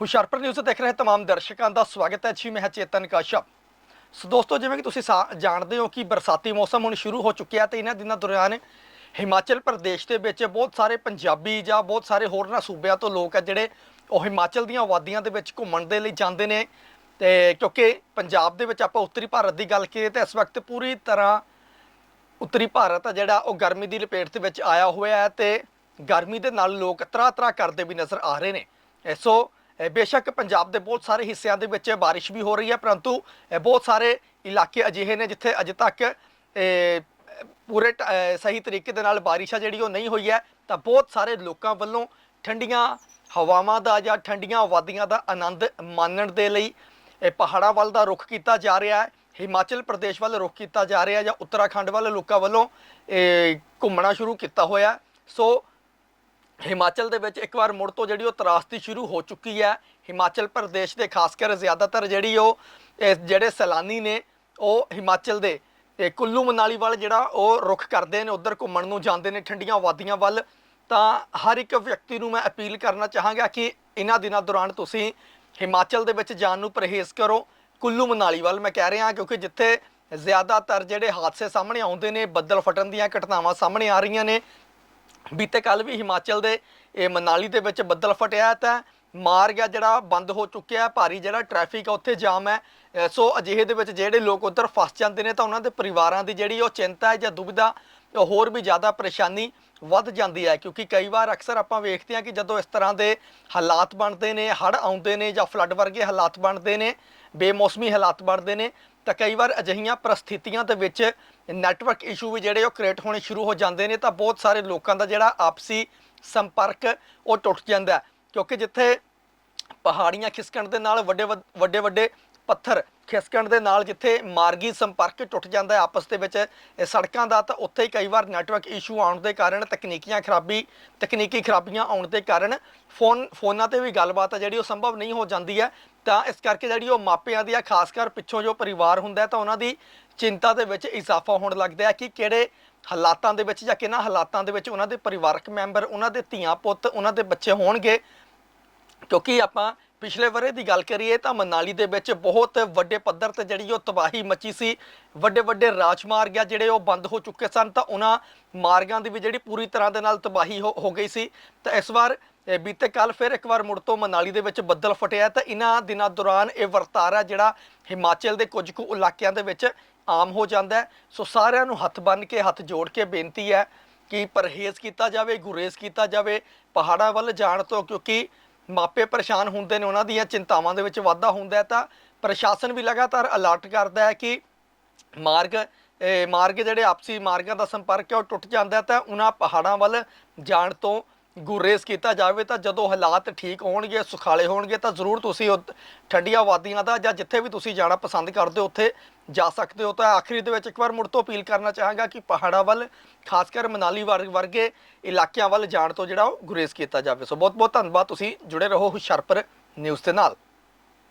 Hoshiarpur news ਦੇਖ ਰਹੇ तमाम ਦਰਸ਼ਕਾਂ ਦਾ ਸਵਾਗਤ ਹੈ ਜੀ ਮੈਂ ਹਾਂ ਚੇਤਨ ਕਾਸ਼ਪ ਸੋ ਦੋਸਤੋ ਜਿਵੇਂ ਕਿ ਤੁਸੀਂ ਸਾ- ਜਾਣਦੇ ਹੋ ਕਿ ਬਰਸਾਤੀ ਮੌਸਮ ਹੁਣ ਸ਼ੁਰੂ ਹੋ ਚੁੱਕਿਆ ਤੇ ਇਹਨਾਂ ਦਿਨਾਂ ਦੌਰਾਨ ਹਿਮਾਚਲ ਪ੍ਰਦੇਸ਼ ਦੇ ਵਿੱਚ ਬਹੁਤ ਸਾਰੇ ਪੰਜਾਬੀ ਜਾਂ ਬਹੁਤ ਸਾਰੇ ਹੋਰਨਾਂ ਸੂਬਿਆਂ ਤੋਂ ਲੋਕ ਆ ਜਿਹੜੇ ਉਹ ਹਿਮਾਚਲ ਦੀਆਂ ਵਾਦੀਆਂ ਦੇ ਵਿੱਚ ਘੁੰਮਣ ਦੇ ਲਈ ਜਾਂਦੇ ਨੇ ਤੇ ਕਿਉਂਕਿ ਪੰਜਾਬ ਦੇ ਵਿੱਚ ਆਪਾਂ ਉੱਤਰੀ ਭਾਰਤ ਦੀ ਗੱਲ ਕਰੀਏ ਤਾਂ ਇਸ ਵਕਤ ਪੂਰੀ ਤਰ੍ਹਾਂ ਉੱਤਰੀ ਭਾਰਤ ਆ ਜਿਹੜਾ ਉਹ ਗਰਮੀ ਦੀ ਲਪੇਟ ਦੇ ਵਿੱਚ ਆਇਆ ਹੋਇਆ ਹੈ ਤੇ ਗਰਮੀ ਦੇ ਨਾਲ ਲੋਕ ਤਰ੍ਹਾਂ ਤਰ੍ਹਾਂ ਕਰਦੇ ਵੀ ਨਜ਼ਰ ਆ ਰਹੇ ਨੇ ਇਹ ਸੋ ਇਹ ਬੇਸ਼ੱਕ ਪੰਜਾਬ ਦੇ ਬਹੁਤ ਸਾਰੇ ਹਿੱਸਿਆਂ ਦੇ ਵਿੱਚ ਬਾਰਿਸ਼ ਵੀ ਹੋ ਰਹੀ ਹੈ, ਪਰੰਤੂ ਬਹੁਤ ਸਾਰੇ ਇਲਾਕੇ ਅਜਿਹੇ ਨੇ ਜਿੱਥੇ ਅਜੇ ਤੱਕ ਪੂਰੇ ਸਹੀ ਤਰੀਕੇ ਦੇ ਨਾਲ ਬਾਰਿਸ਼ ਆ ਜਿਹੜੀ ਉਹ ਨਹੀਂ ਹੋਈ ਹੈ, ਤਾਂ ਬਹੁਤ ਸਾਰੇ ਲੋਕਾਂ ਵੱਲੋਂ ਠੰਡੀਆਂ ਹਵਾਵਾਂ ਦਾ ਜਾਂ ਠੰਡੀਆਂ ਵਾਦੀਆਂ ਦਾ ਆਨੰਦ ਮਾਣਨ ਦੇ ਲਈ ਇਹ ਪਹਾੜਾਂ ਵੱਲ ਦਾ ਰੁਖ ਕੀਤਾ ਜਾ ਰਿਹਾ ਹੈ, ਹਿਮਾਚਲ ਪ੍ਰਦੇਸ਼ ਵੱਲ ਰੁਖ ਕੀਤਾ ਜਾ ਰਿਹਾ ਜਾਂ ਉੱਤਰਾਖੰਡ ਵੱਲ ਲੋਕਾਂ ਵੱਲੋਂ ਇਹ ਘੁੰਮਣਾ ਸ਼ੁਰੂ ਕੀਤਾ ਹੋਇਆ ਸੋ ਹਿਮਾਚਲ ਦੇ ਵਿੱਚ ਇੱਕ ਵਾਰ ਮੁੜ ਤੋਂ ਜਿਹੜੀ ਉਹ ਤਰਾਸਦੀ ਸ਼ੁਰੂ ਹੋ ਚੁੱਕੀ ਹੈ। ਹਿਮਾਚਲ ਪ੍ਰਦੇਸ਼ ਦੇ ਖਾਸ ਕਰ ਜ਼ਿਆਦਾਤਰ ਜਿਹੜੀ ਉਹ ਜਿਹੜੇ ਸੈਲਾਨੀ ਨੇ, ਉਹ ਹਿਮਾਚਲ ਦੇ। ਇਹ ਕੁੱਲੂ ਮਨਾਲੀ ਵੱਲ ਜਿਹੜਾ ਉਹ ਰੁਖ ਕਰਦੇ ਨੇ, ਉਧਰ ਘੁੰਮਣ ਨੂੰ ਜਾਂਦੇ ਨੇ ਠੰਡੀਆਂ ਵਾਦੀਆਂ ਵੱਲ। ਤਾਂ ਹਰ ਇੱਕ ਵਿਅਕਤੀ ਨੂੰ ਮੈਂ ਅਪੀਲ ਕਰਨਾ ਚਾਹਾਂਗਾ ਕਿ ਇਹਨਾਂ ਦਿਨਾਂ ਦੌਰਾਨ ਤੁਸੀਂ ਹਿਮਾਚਲ ਦੇ ਵਿੱਚ ਜਾਣ ਨੂੰ ਪਰਹੇਜ਼ ਕਰੋ। ਕੁੱਲੂ ਮਨਾਲੀ ਵੱਲ ਮੈਂ ਕਹਿ ਰਿਹਾ, ਕਿਉਂਕਿ ਜਿੱਥੇ ਜ਼ਿਆਦਾਤਰ ਜਿਹੜੇ ਹਾਦਸੇ ਸਾਹਮਣੇ ਆਉਂਦੇ ਨੇ, ਬੱਦਲ ਫਟਣ ਦੀਆਂ ਘਟਨਾਵਾਂ ਸਾਹਮਣੇ ਆ ਰਹੀਆਂ ਨੇ ਬੀਤੇ ਕੱਲ ਵੀ ਹਿਮਾਚਲ ਦੇ, ਇਹ ਮਨਾਲੀ ਦੇ ਵਿੱਚ ਬੱਦਲ ਫਟਿਆ ਤਾਂ ਮਾਰਗ ਆ ਜਿਹੜਾ, ਬੰਦ ਹੋ ਚੁੱਕਿਆ ਭਾਰੀ ਜਿਹੜਾ ਟ੍ਰੈਫਿਕ ਆ, ਉੱਥੇ ਜਾਮ ਹੈ। ਸੋ ਅਜਿਹੇ ਦੇ ਵਿੱਚ ਜਿਹੜੇ ਲੋਕ ਉੱਧਰ ਫਸ ਜਾਂਦੇ ਨੇ ਤਾਂ ਉਹਨਾਂ ਦੇ ਪਰਿਵਾਰਾਂ ਦੀ ਜਿਹੜੀ ਉਹ ਚਿੰਤਾ ਹੈ ਜਾਂ ਦੁਬਿਧਾ ਹੋਰ ਵੀ ਜ਼ਿਆਦਾ ਪਰੇਸ਼ਾਨੀ ਵੱਧ ਜਾਂਦੀ ਹੈ, ਕਿਉਂਕਿ ਕਈ ਵਾਰ ਅਕਸਰ ਆਪਾਂ ਵੇਖਦੇ ਹਾਂ ਕਿ ਜਦੋਂ ਇਸ ਤਰ੍ਹਾਂ ਦੇ ਹਾਲਾਤ ਬਣਦੇ ਨੇ, ਹੜ੍ਹ ਆਉਂਦੇ ਨੇ ਜਾਂ ਫਲੱਡ ਵਰਗੇ ਹਾਲਾਤ ਬਣਦੇ ਨੇ, ਬੇਮੌਸਮੀ ਹਾਲਾਤ ਬਣਦੇ ਨੇ, ਤਾਂ ਕਈ ਵਾਰ ਅਜਿਹੀਆਂ ਪਰਿਸਥਿਤੀਆਂ ਦੇ ਵਿੱਚ ਨੈਟਵਰਕ ਇਸ਼ੂ ਵੀ ਜਿਹੜੇ ਉਹ ਕ੍ਰੀਏਟ ਹੋਣੇ ਸ਼ੁਰੂ ਹੋ ਜਾਂਦੇ ਨੇ, ਤਾਂ ਬਹੁਤ ਸਾਰੇ ਲੋਕਾਂ ਦਾ ਜਿਹੜਾ ਆਪਸੀ ਸੰਪਰਕ ਉਹ ਟੁੱਟ ਜਾਂਦਾ ਕਿਉਂਕਿ ਜਿੱਥੇ ਪਹਾੜੀਆਂ ਖਿਸਕਣ ਦੇ ਨਾਲ ਵੱਡੇ ਵੱਡ- ਵੱਡੇ ਵੱਡੇ ਪੱਥਰ ਖਿਸਕਣ ਦੇ ਨਾਲ ਜਿੱਥੇ ਮਾਰਗੀ ਸੰਪਰਕ ਟੁੱਟ ਜਾਂਦਾ ਹੈ ਆਪਸ ਦੇ ਵਿੱਚ, ਇਹ ਸੜਕਾਂ ਦਾ ਤਾਂ ਉੱਥੇ ਕਈ ਵਾਰ ਨੈਟਵਰਕ ਇਸ਼ੂ ਆਉਣ ਦੇ ਕਾਰਨ, ਤਕਨੀਕੀਆਂ ਖਰਾਬੀ, ਤਕਨੀਕੀ ਖਰਾਬੀਆਂ ਆਉਣ ਦੇ ਕਾਰਨ ਫੋਨ, ਫੋਨਾਂ ਤੇ ਵੀ ਗੱਲਬਾਤ ਆ ਜਿਹੜੀ ਉਹ ਸੰਭਵ ਨਹੀਂ ਹੋ ਜਾਂਦੀ ਹੈ। ਤਾਂ ਇਸ ਕਰਕੇ ਜਿਹੜੀ ਉਹ ਮਾਪਿਆਂ ਦੀ ਆ, ਖਾਸ ਕਰ ਪਿੱਛੋਂ ਜੋ ਪਰਿਵਾਰ ਹੁੰਦਾ ਤਾਂ ਉਹਨਾਂ ਦੀ ਚਿੰਤਾ ਦੇ ਵਿੱਚ ਇਜ਼ਾਫਾ ਹੋਣ ਲੱਗਦਾ ਹੈ ਕਿ ਕਿਹੜੇ ਹਾਲਾਤਾਂ ਦੇ ਵਿੱਚ ਜਾਂ ਕਿਹਨਾਂ ਹਾਲਾਤਾਂ ਦੇ ਵਿੱਚ ਉਹਨਾਂ ਦੇ ਪਰਿਵਾਰਕ ਮੈਂਬਰ, ਉਹਨਾਂ ਦੇ ਧੀਆਂ ਪੁੱਤ, ਉਹਨਾਂ ਦੇ ਬੱਚੇ ਹੋਣਗੇ। ਕਿਉਂਕਿ ਆਪਾਂ ਪਿਛਲੇ ਵਰੇ ਦੀ ਗੱਲ ਕਰੀਏ ਤਾਂ ਮਨਾਲੀ ਦੇ ਵਿੱਚ ਬਹੁਤ ਵੱਡੇ ਪੱਧਰ ਤੇ ਜਿਹੜੀ ਉਹ ਤਬਾਹੀ ਮੱਚੀ ਸੀ। ਵੱਡੇ ਵੱਡੇ ਰਾਜਮਾਰਗ ਆ ਜਿਹੜੇ ਉਹ ਬੰਦ ਹੋ ਚੁੱਕੇ ਸਨ ਤਾਂ ਉਹਨਾਂ ਮਾਰਗਾਂ ਦੀ ਵੀ ਜਿਹੜੀ ਪੂਰੀ ਤਰ੍ਹਾਂ ਦੇ ਨਾਲ ਤਬਾਹੀ ਹੋ ਹੋ ਗਈ ਸੀ। ਤਾਂ ਇਸ ਵਾਰ ਬੀਤੇ ਕੱਲ ਫਿਰ ਇੱਕ ਵਾਰ ਮੁੜ ਤੋਂ ਮਨਾਲੀ ਦੇ ਵਿੱਚ ਬੱਦਲ ਫਟਿਆ ਤਾਂ ਇਹਨਾਂ ਦਿਨਾਂ ਦੌਰਾਨ ਇਹ ਵਰਤਾਰਾ ਜਿਹੜਾ ਹਿਮਾਚਲ ਦੇ ਕੁਝ ਕੁ ਇਲਾਕਿਆਂ ਦੇ ਵਿੱਚ ਆਮ ਹੋ ਜਾਂਦਾ ਹੈ। ਸੋ ਸਾਰਿਆਂ ਨੂੰ ਹੱਥ ਬੰਨ੍ਹ ਕੇ, ਹੱਥ ਜੋੜ ਕੇ ਬੇਨਤੀ ਹੈ ਕਿ ਪਰਹੇਜ਼ ਕੀਤਾ ਜਾਵੇ, ਗੁਰੇਜ਼ ਕੀਤਾ ਜਾਵੇ ਪਹਾੜਾਂ ਵੱਲ ਜਾਣ ਤੋਂ, ਕਿਉਂਕਿ ਮਾਪੇ ਪਰੇਸ਼ਾਨ ਹੁੰਦੇ ਨੇ, ਉਹਨਾਂ ਦੀਆਂ ਚਿੰਤਾਵਾਂ ਦੇ ਵਿੱਚ ਵਾਧਾ ਹੁੰਦਾ ਹੈ ਤਾਂ ਪ੍ਰਸ਼ਾਸਨ ਵੀ ਲਗਾਤਾਰ ਅਲਰਟ ਕਰਦਾ ਹੈ ਕਿ ਮਾਰਗ ਮਾਰਗ ਜਿਹੜੇ ਆਪਸੀ ਮਾਰਗਾਂ ਦਾ ਸੰਪਰਕ ਹੈ, ਉਹ ਟੁੱਟ ਜਾਂਦਾ ਤਾਂ ਉਹਨਾਂ ਪਹਾੜਾਂ ਵੱਲ ਜਾਣ ਤੋਂ ਗੁਰੇਜ਼ ਕੀਤਾ ਜਾਵੇ ਤਾਂ ਜਦੋਂ ਹਾਲਾਤ ਠੀਕ ਹੋਣਗੇ, ਸੁਖਾਲੇ ਹੋਣਗੇ, ਤਾਂ ਜ਼ਰੂਰ ਤੁਸੀਂ ਉਹ ਠੰਡੀਆਂ ਵਾਦੀਆਂ ਦਾ ਜਾਂ ਜਿੱਥੇ ਵੀ ਤੁਸੀਂ ਜਾਣਾ ਪਸੰਦ ਕਰਦੇ ਹੋ, ਉੱਥੇ ਜਾ ਸਕਦੇ ਹੋ। ਤਾਂ ਆਖਰੀ ਦੇ ਵਿੱਚ ਇੱਕ ਵਾਰ ਮੁੜ ਤੋਂ ਅਪੀਲ ਕਰਨਾ ਚਾਹਾਂਗਾ ਕਿ ਪਹਾੜਾਂ ਵੱਲ, ਖਾਸ ਕਰ ਮਨਾਲੀ ਵਰ- ਵਰਗੇ ਇਲਾਕਿਆਂ ਵੱਲ ਜਾਣ ਤੋਂ ਜਿਹੜਾ ਉਹ ਗੁਰੇਜ਼ ਕੀਤਾ ਜਾਵੇ। ਸੋ ਬਹੁਤ ਬਹੁਤ ਧੰਨਵਾਦ, ਤੁਸੀਂ ਜੁੜੇ ਰਹੋ ਹੁਸ਼ਿਆਰਪੁਰ ਨਿਊਜ਼ ਦੇ ਨਾਲ।